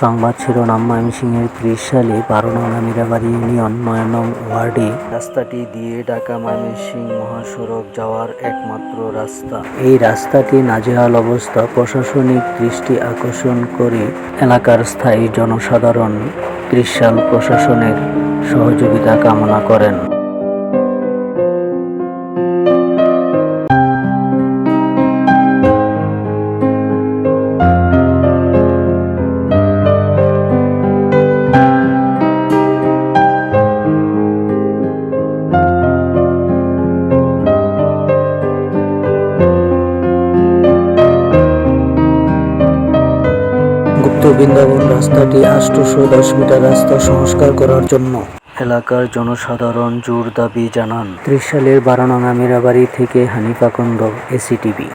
সংবাদ শিরোনাম ময়মনসিংহের ত্রিশ সালে বারো নং আমিরাবাড়ি ইউনিয়ন নয় ওয়ার্ডে রাস্তাটি দিয়ে ঢাকা ময়মনসিংহ মহাসড়ক যাওয়ার একমাত্র রাস্তা। এই রাস্তাটি নাজেহাল অবস্থা, প্রশাসনিক দৃষ্টি আকর্ষণ করে এলাকার স্থায়ী জনসাধারণ ত্রিশ সাল প্রশাসনের সহযোগিতা কামনা করেন। গুপ্ত বৃন্দাবন রাস্তাটি আষ্টশো দশ মিটার রাস্তা সংস্কার করার জন্য। এলাকার জনসাধারণ জোর দাবি জানান। ত্রিশ সালের বারানঙ্গা মীরাবাড়ি থেকে হানিফা কন্দ এসিটিভি।